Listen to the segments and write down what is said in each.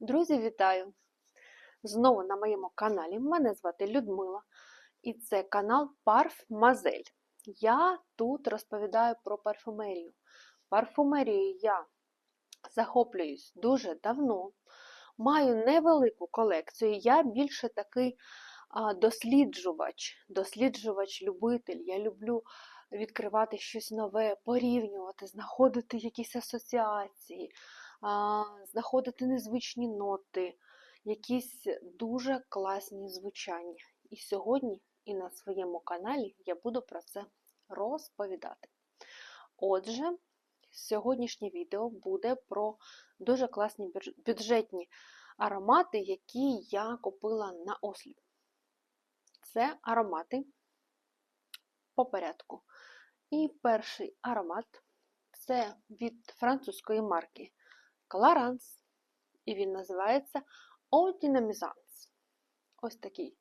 Друзі, вітаю! Знову на моєму каналі. Мене звати Людмила, і це канал Парфмазель. Я тут розповідаю про парфумерію. Парфумерією я захоплююсь дуже давно. Маю невелику колекцію. Я більше такий досліджувач, досліджувач-любитель. Я люблю відкривати щось нове, порівнювати, знаходити якісь асоціації знаходити незвичні ноти, якісь дуже класні звучання. І сьогодні і на своєму каналі я буду про це розповідати. Отже, сьогоднішнє відео буде про дуже класні бюджетні аромати, які я купила на осліп. Це аромати по порядку. І перший аромат це від французької марки Clarins, і він називається Dynamisance. Ось такий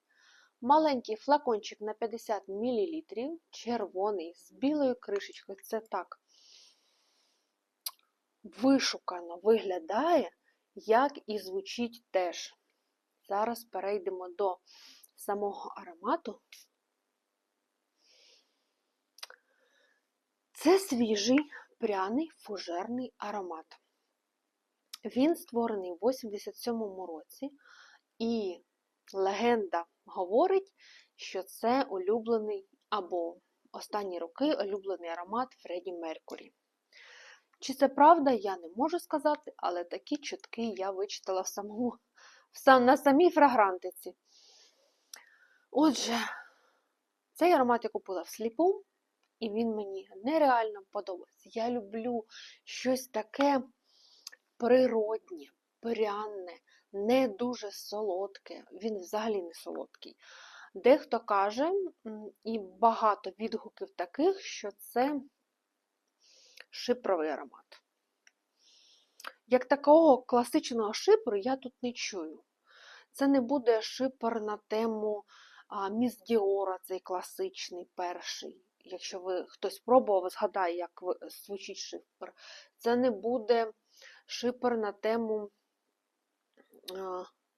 маленький флакончик на 50 мл, червоний, з білою кришечкою. Це так вишукано виглядає, як і звучить теж. Зараз перейдемо до самого аромату. Це свіжий пряний фужерний аромат. Він створений в 87-му році, і легенда говорить, що це улюблений або останні роки улюблений аромат Фредді Меркурі. Чи це правда, я не можу сказати, але такі чутки я вичитала в самому, в сам, на самій фрагрантиці. Отже, цей аромат я купила в сліпу, і він мені нереально подобається. Я люблю щось таке природнє, пряне, не дуже солодке. Він взагалі не солодкий. Дехто каже, і багато відгуків таких, що це шипровий аромат. Як такого класичного шипру я тут не чую. Це не буде шипр на тему Міс Діора, цей класичний перший. Якщо ви хтось пробував, згадає, як звучить шипр. Це не буде шипер на тему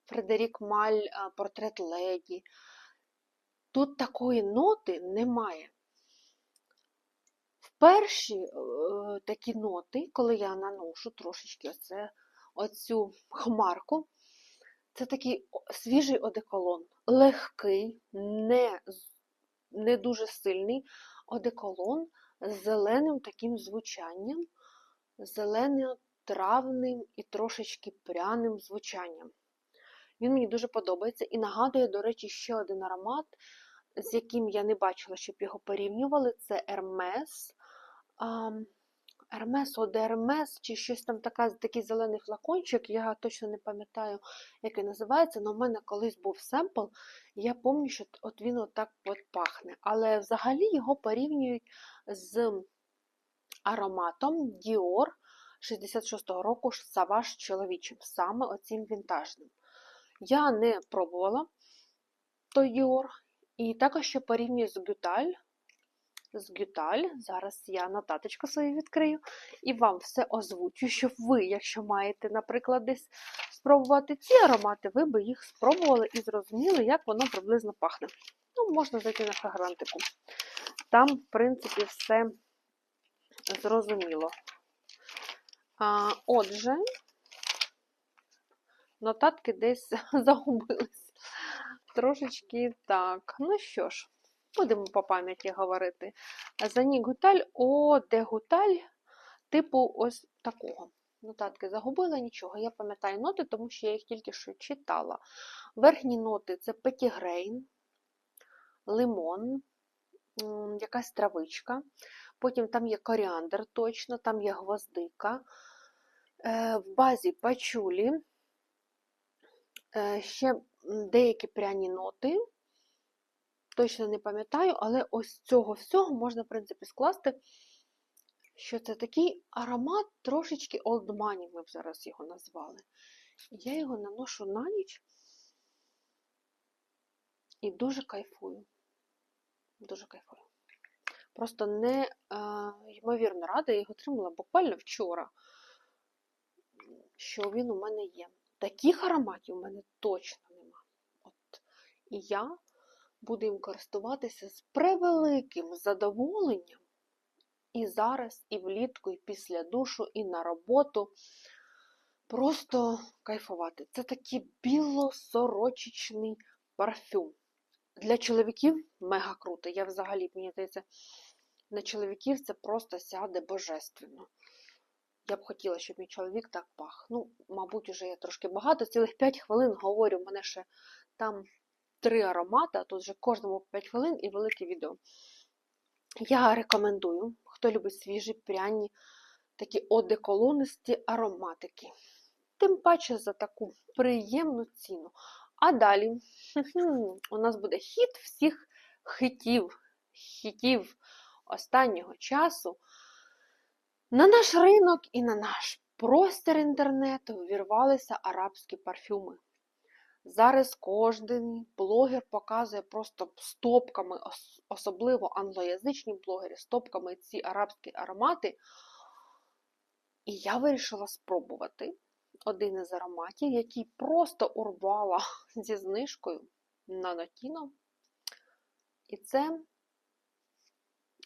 Фредерік Маль Портрет Леді. Тут такої ноти немає. В перші е, такі ноти, коли я наношу трошечки оце, оцю хмарку, це такий свіжий одеколон, легкий, не, не дуже сильний одеколон з зеленим таким звучанням, зеленим травним і трошечки пряним звучанням. Він мені дуже подобається і нагадує, до речі, ще один аромат, з яким я не бачила, щоб його порівнювали. Це Hermes. Ам, Hermes Оде Hermes, чи щось там така, такий зелений флакончик, я точно не пам'ятаю, як він називається, але в мене колись був семпл, і я пам'ятаю, що от він отак от пахне. Але взагалі його порівнюють з ароматом Dior 66-го року Savage чоловічим, саме оцим вінтажним. Я не пробувала той Dior, і також ще порівнюю з Гюталь. З Гюталь, зараз я нотаточку свою відкрию і вам все озвучу, щоб ви, якщо маєте, наприклад, десь спробувати ці аромати, ви би їх спробували і зрозуміли, як воно приблизно пахне. Ну, можна зайти на фрагрантику. Там, в принципі, все зрозуміло. Отже, нотатки десь загубились. Трошечки так. Ну що ж, будемо по пам'яті говорити. Занік гуталь, о, де гуталь, типу ось такого. Нотатки загубила нічого. Я пам'ятаю ноти, тому що я їх тільки що читала. Верхні ноти це петігрейн, лимон, якась травичка. Потім там є коріандр точно, там є гвоздика. Е, В базі пачулі, Е, ще деякі пряні ноти. Точно не пам'ятаю, але ось цього всього можна, в принципі, скласти, що це такий аромат трошечки Money, ми б зараз його назвали. Я його наношу на ніч і дуже кайфую. Дуже кайфую. Просто не е, ймовірно рада, я його отримала буквально вчора, що він у мене є. Таких ароматів у мене точно нема. От. І я буду їм користуватися з превеликим задоволенням і зараз, і влітку, і після душу, і на роботу. Просто кайфувати. Це такий білосорочечний парфюм. Для чоловіків мега круто. Я взагалі, мені здається, на чоловіків це просто сяде божественно. Я б хотіла, щоб мій чоловік так пах. Ну, мабуть, уже я трошки багато, цілих 5 хвилин говорю, в мене ще там три аромати, тут вже кожному 5 хвилин і велике відео. Я рекомендую, хто любить свіжі, пряні, такі одеколонисті ароматики. Тим паче за таку приємну ціну. А далі у нас буде хіт всіх хитів, хітів останнього часу. На наш ринок і на наш простір інтернету ввірвалися арабські парфюми. Зараз кожен блогер показує просто стопками, особливо англоязичні блогери, стопками ці арабські аромати. І я вирішила спробувати один із ароматів, який просто урвала зі знижкою на Notino. І це,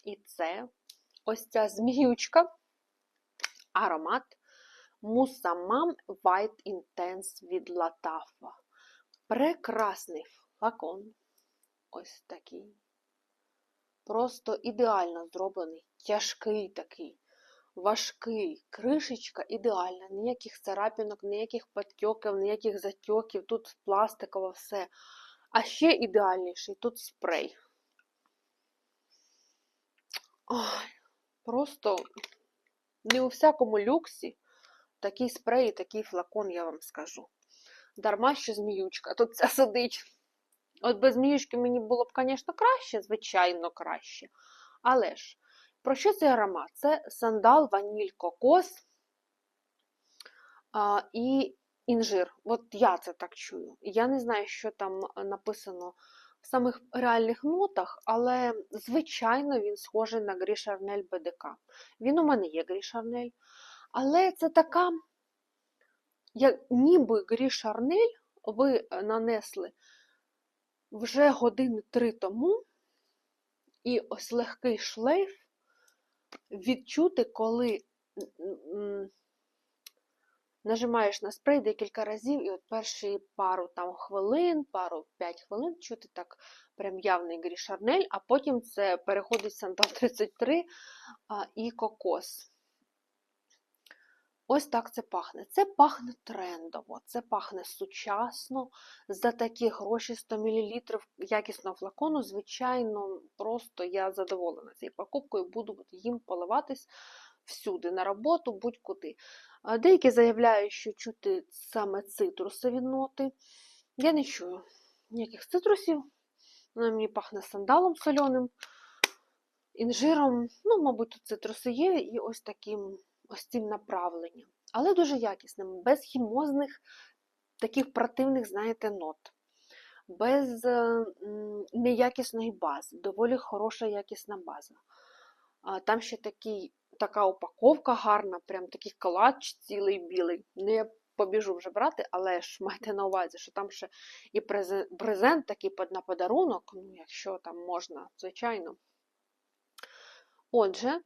і це ось ця зміючка, аромат Мусамам White Intense від Латафа. Прекрасний флакон. Ось такий. Просто ідеально зроблений, тяжкий такий, важкий, кришечка ідеальна, ніяких царапінок, ніяких потьоків, ніяких затьоків, тут пластикове все. А ще ідеальніший тут спрей. Ой, Просто не у всякому люксі такий спрей і такий флакон, я вам скажу. Дарма що зміючка тут ця сидить. От без зміючки мені було б, звісно, краще, звичайно, краще. Але ж, про що цей аромат? Це сандал, ваніль, кокос а, і інжир. От я це так чую. Я не знаю, що там написано в самих реальних нотах, але, звичайно, він схожий на Грі Шарнель БДК. Він у мене є Грі Шарнель. Але це така, як ніби Грі Шарнель ви нанесли вже години три тому, і ось легкий шлейф відчути, коли нажимаєш на спрей декілька разів, і от перші пару там хвилин, пару 5 хвилин чути так прям явний Грі Шарнель, а потім це переходить Сантал 33 а, і кокос. Ось так це пахне. Це пахне трендово, це пахне сучасно. За такі гроші 100 мл якісного флакону, звичайно, просто я задоволена цією покупкою, буду їм поливатись всюди, на роботу, будь-куди. Деякі заявляють, що чути саме цитрусові ноти. Я не чую ніяких цитрусів. Вона мені пахне сандалом соленим, інжиром. Ну, мабуть, тут цитруси є, і ось таким ось цим направленням. Але дуже якісним, без хімозних таких противних, знаєте, нот. Без неякісної бази, доволі хороша якісна база. Там ще такий така упаковка гарна, прям такий клатч цілий білий. Не побіжу вже брати, але ж майте на увазі, що там ще і презент такий на подарунок, ну, якщо там можна, звичайно. Отже,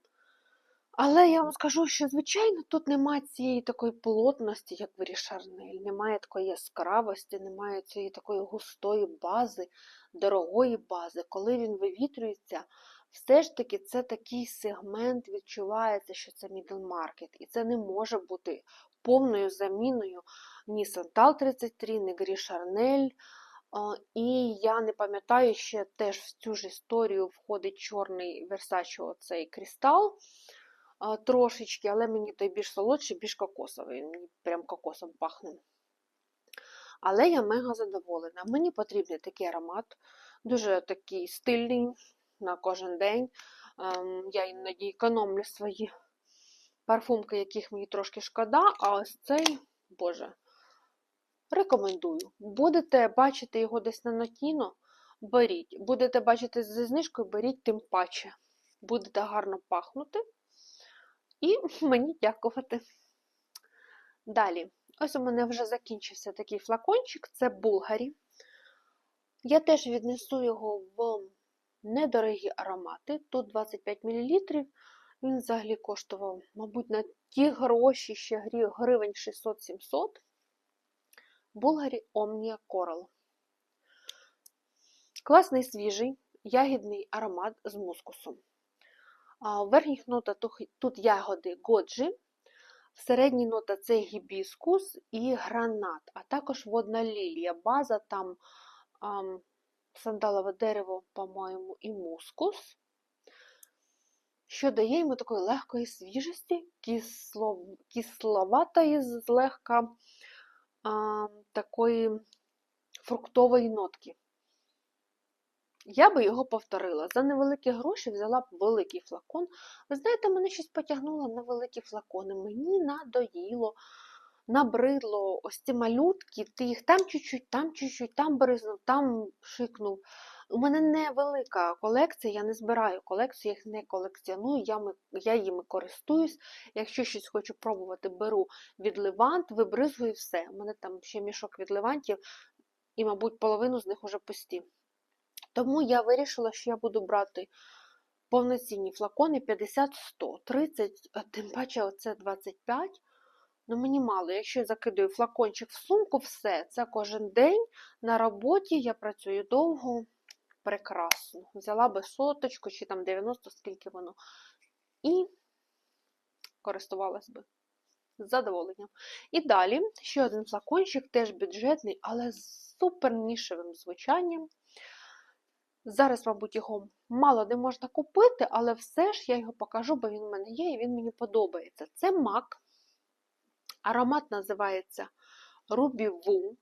але я вам скажу, що, звичайно, тут немає цієї такої плотності, як в Рішарнель, немає такої яскравості, немає цієї такої густої бази, дорогої бази. Коли він вивітрюється, все ж таки це такий сегмент відчувається, що це middle market, і це не може бути повною заміною ні Santal 33, ні Грі Шарнель. І я не пам'ятаю, ще теж в цю ж історію входить чорний Versace оцей кристал трошечки, але мені той більш солодший, більш кокосовий. Мені прям кокосом пахне. Але я мега задоволена. Мені потрібний такий аромат, дуже такий стильний на кожен день. Ем, я іноді економлю свої парфумки, яких мені трошки шкода, а ось цей, боже, рекомендую. Будете бачити його десь на нотіно, беріть. Будете бачити зі знижкою, беріть тим паче. Будете гарно пахнути і мені дякувати. Далі, Ось у мене вже закінчився такий флакончик, це Булгарі. Я теж віднесу його в недорогі аромати. Тут 25 мл. Він взагалі коштував, мабуть, на ті гроші ще гривень 600-700. Булгарі Omnia Coral. Класний свіжий ягідний аромат з мускусом. В верхніх нотах тут ягоди годжі, в середній нота це гібіскус і гранат, а також водна лілія. База там ам, сандалове дерево, по-моєму, і мускус, що дає йому такої легкої свіжості, кисло, кисловатої, злегка а, такої фруктової нотки. Я би його повторила. За невеликі гроші взяла б великий флакон. Ви знаєте, мене щось потягнуло на великі флакони. Мені надоїло, набридло ось ці малютки, ти їх там чуть-чуть, там чуть-чуть, там бризнув, там шикнув. У мене невелика колекція, я не збираю колекцію, я їх не колекціоную, я, я їми користуюсь. Якщо щось хочу пробувати, беру від Левант, вибризгую і все. У мене там ще мішок від Левантів, і, мабуть, половину з них уже пусті. Тому я вирішила, що я буду брати повноцінні флакони 50-100, 30, тим паче оце 25. Ну мені мало. Якщо я закидаю флакончик в сумку, все, це кожен день на роботі, я працюю довго, прекрасно. Взяла би соточку чи там 90, скільки воно, і користувалась би з задоволенням. І далі ще один флакончик, теж бюджетний, але з супер нішевим звучанням. Зараз, мабуть, його мало де можна купити, але все ж я його покажу, бо він в мене є і він мені подобається. Це мак. Аромат називається Ruby Woo.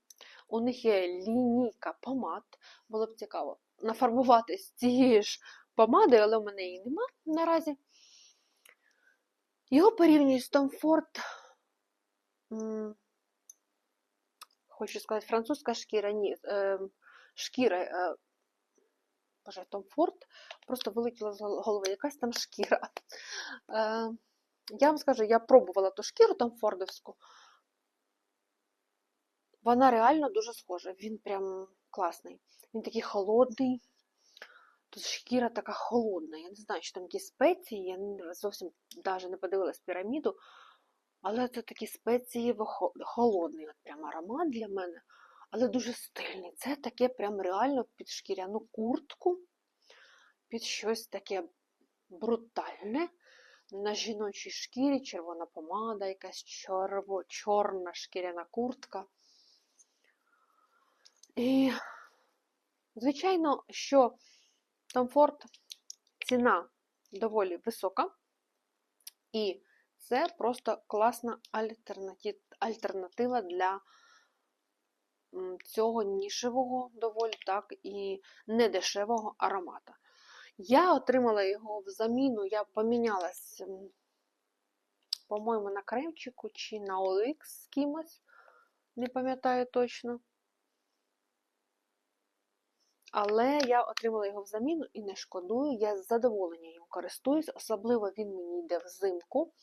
У них є лінійка помад. Було б цікаво нафарбувати з цією ж помадою, але в мене її нема наразі. Його порівнюють з Tom Ford. Хочу сказати, французька шкіра, ні, е, шкіра, е, боже, Том Форд, просто вилетіла з голови якась там шкіра. Е, я вам скажу, я пробувала ту шкіру там фордовську. Вона реально дуже схожа. Він прям класний. Він такий холодний. Тут шкіра така холодна. Я не знаю, що там якісь спеції. Я зовсім навіть не подивилась піраміду. Але це такі спеції холодний от прям аромат для мене. Але дуже стильний. Це таке прям реально під шкіряну куртку, під щось таке брутальне. На жіночій шкірі червона помада, якась чорво, чорна шкіряна куртка. І, звичайно, що Ford ціна доволі висока, і це просто класна альтернатива для цього нішевого, доволі так, і недешевого аромата. Я отримала його в заміну, я помінялась, по-моєму, на кремчику чи на OLX з кимось, не пам'ятаю точно. Але я отримала його в заміну і не шкодую, я з задоволенням їм користуюсь, особливо він мені йде взимку.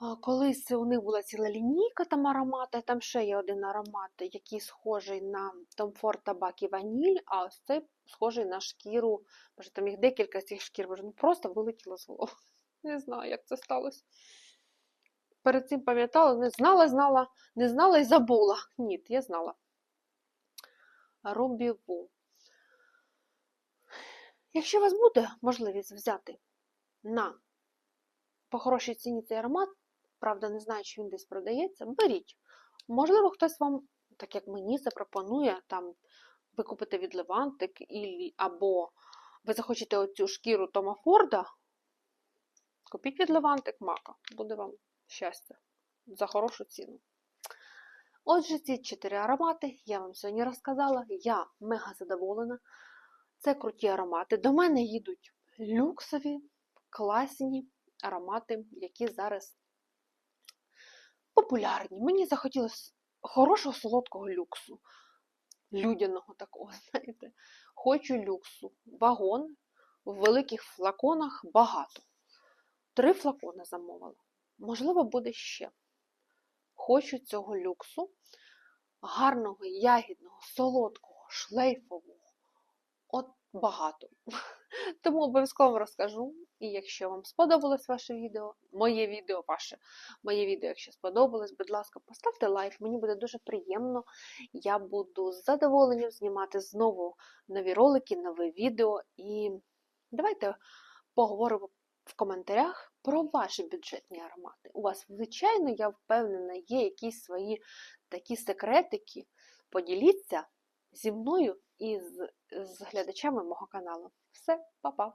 Колись у них була ціла лінійка там аромати, там ще є один аромат, який схожий на Ford табак і ваніль, а ось цей схожий на шкіру. Може, там їх декілька з цих шкір, боже, ну просто вилетіло з голови. Не знаю, як це сталося. Перед цим пам'ятала, не знала, знала, не знала і забула. Ні, я знала. Робі Ву. Якщо у вас буде можливість взяти на по хорошій ціні цей аромат, правда, не знаю, чи він десь продається, беріть. Можливо, хтось вам, так як мені, запропонує там ви від Левантик, або ви захочете оцю шкіру Тома Форда, купіть від Левантик Мака. Буде вам щастя за хорошу ціну. Отже, ці чотири аромати я вам сьогодні розказала. Я мега задоволена. Це круті аромати. До мене їдуть люксові, класні аромати, які зараз популярні. Мені захотілося хорошого солодкого люксу. Людяного такого, знаєте. Хочу люксу. Вагон в великих флаконах багато. Три флакони замовила. Можливо, буде ще. хочу цього люксу, гарного, ягідного, солодкого, шлейфового. От багато. Тому обов'язково розкажу. І якщо вам сподобалось ваше відео, моє відео, ваше моє відео, якщо сподобалось, будь ласка, поставте лайк, мені буде дуже приємно. Я буду з задоволенням знімати знову нові ролики, нове відео. І давайте поговоримо в коментарях про ваші бюджетні аромати. У вас, звичайно, я впевнена, є якісь свої такі секретики. Поділіться зі мною і з, з глядачами мого каналу. Все, па-па!